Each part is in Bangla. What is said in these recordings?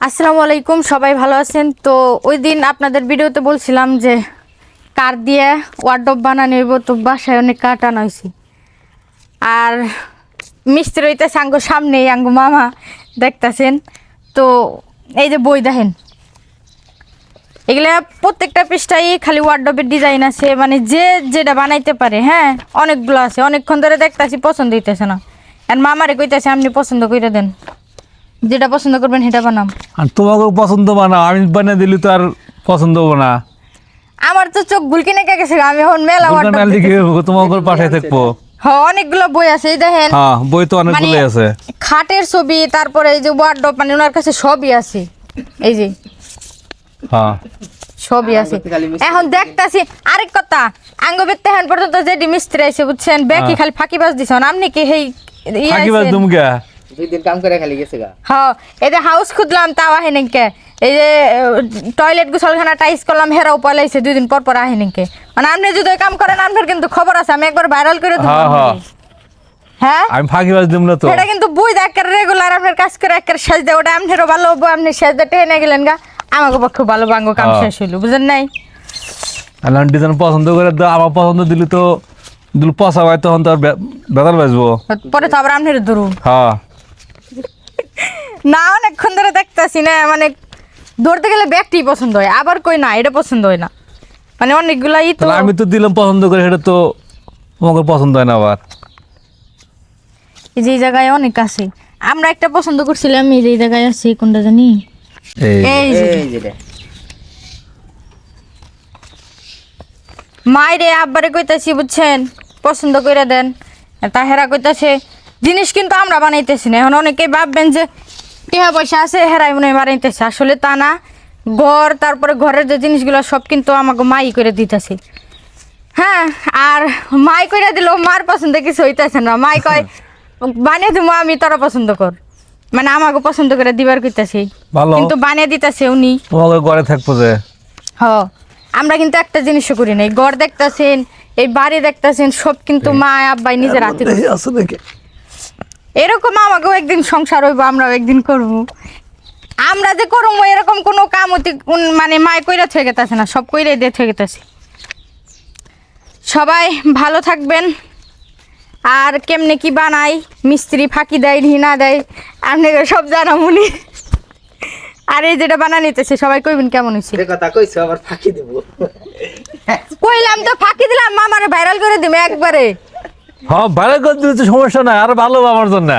আসসালামু আলাইকুম, সবাই ভালো আছেন? তো ওই দিন আপনাদের ভিডিওতে বলছিলাম যে কার দিয়ে ওয়ার্ডব বানানো হইব, তো বাসায় অনেক কাঠ আনা হয়েছে আর মিস্ত্রি হইতেছে আঙ্গো সামনেই, আঙ্গো মামা, দেখতাছেন? তো এই যে বই দেখেন। এগুলা প্রত্যেকটা পৃষ্ঠায় খালি ওয়ার্ডবের ডিজাইন আছে মানে যে যেটা বানাইতে পারে হ্যাঁ অনেকগুলো আছে। অনেকক্ষণ ধরে দেখতাছি, পছন্দ হইতেছে না। আর মামারে কইতাছে, আপনি পছন্দ করে দেন। যেটা পছন্দ করবেন সেটা বানাম। আর তোমাকে পছন্দ বানা আমি বানিয়ে দিলি তো আর পছন্দ হব না। আমার তো চোখ গুলকি নেকে গেছে আমি এখন মেলা দোকান দেখতেছি। তোমাকে পাশে থাকব হ্যাঁ অনেকগুলো বই আছে এই দেখেন। হ্যাঁ বই তো মানে অনেকগুলোই আছে। খাটের ছবি তারপরে এই যে ওয়ার্ডরোব মানে ওনার কাছে সবই আছে। এই যে হ্যাঁ। সবই আছে। এখন দেখতাছি আরেক কথা আঙ্গ বেতে হ্যান পর্যন্ত যে মিস্ত্রি আছে বুঝছেন ব্যাকি হ্যাঁ। খালি ফাঁকি বাজ দিছেন আপনি কি থাকিবাস আইছেন? দুমকা। দুই দিন কাম করে খালি গেছে গা। হ্যাঁ এই যে হাউস খুদলাম তাও আহে নাকি এই যে টয়লেট গুসলখানা টাইস করলাম হেরাও পলাইছে দুই দিন পর পর আহে নাকি মানে আপনি যদি কাম করেন আপনার কিন্তু খবর আছে আমি একবার ভাইরাল করে দেবো। হ্যাঁ। আপনাকে। আমি ফাঁকিবাস দিম না তো। সেটা কিন্তু বুঝ একের রেগুলার আপনার কাজ করে একের শেষ দেয়। ওটা আপনারও ভালো হব আপনি শেষ দিয়ে টেনে গেলেন গা। আমাকে পক্ষে ভালো বাঙ্গ কাম হ্যাঁ। শেষ হইল বুঝেন নাই? ডিজাইন পছন্দ করে দাও আমার পছন্দ দিলি তো দিল পচা হয় তখন তো আর বেতাল বাজবো পরে তো আবার হ্যাঁ। না অনেকক্ষণ ধরে দেখতেছি না মানে ধরতে গেলে ব্যাগটি পছন্দ হয় আবার কই না এটা পছন্দ হয় না। মানে অনেকগুলাই তো আমি তো দিলাম পছন্দ করে সেটা তো তোমাকে পছন্দ হয় না আবার। এই যে জায়গায় অনেক আছে। আমরা একটা পছন্দ করছিলাম এই যে জায়গায় আছে কোনটা জানি? এই এই যে। যেটা আব্বারে কইতাছি বুঝছেন? পছন্দ করে দেন। তাহেরা কইতাছে জিনিস কিন্তু আমরা বানাইতেছি না। এখন অনেকে ভাববেন যে টিহা পয়সা আছে হেরাই মনে হয় আসলে তা না ঘর তারপরে ঘরের যে জিনিসগুলো সব কিন্তু আমাকে মাই করে দিতেছে। হ্যাঁ আর মাই করে দিলেও মার পছন্দ কিছু হইতেছে না। মাই কয় বানিয়ে দিব আমি তোরা পছন্দ কর। মানে আমাকে পছন্দ করে দিবার কইতাছি। কিন্তু বানিয়ে দিতেছে উনি। তোমাকে ঘরে থাকব যে। হ আমরা কিন্তু একটা জিনিসও করি নাই। ঘর দেখতাছেন এই বাড়ি দেখতাছেন সব কিন্তু মা আব্বাই নিজের হাতে। আছে নাকি? এরকম আমাকেও একদিন সংসার হইব আমরাও একদিন করব। আমরা যে করব এরকম কোনো কাম অতি মানে মায় কইরা থেকে গেতেছে না সব কইরাই দিয়ে থেকে গেতেছে। সবাই ভালো থাকবেন। আর কেমনে কি বানাই মিস্ত্রি ফাঁকি দেয় ঢি না দেয় আপনি সব জানা মুনি আর এই যেটা বানা নিতেছে সবাই কইবেন কেমন হয়েছে যে কথা কইছো আবার ফাঁকি দেব। কইলাম তো ফাঁকি দিলাম মামারে ভাইরাল করে দিবে একবারে। হ্যাঁ ভালো করে দিলে তো সমস্যা নাই আর ভালো আমার জন্য।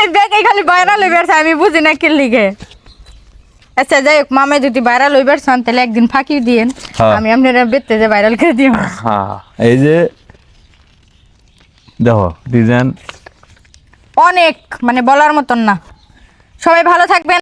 এই খালি হইবার আমি বুঝি না লিগে। আচ্ছা যাই হোক মামা যদি ভাইরাল হইবার চান তাহলে একদিন ফাঁকি দিয়েন। হ্যাঁ। আমি আপনারা বেতে যে ভাইরাল করে দিও হ্যাঁ এই যে দেখো ডিজাইন অনেক মানে বলার মতন না। সবাই ভালো থাকবেন।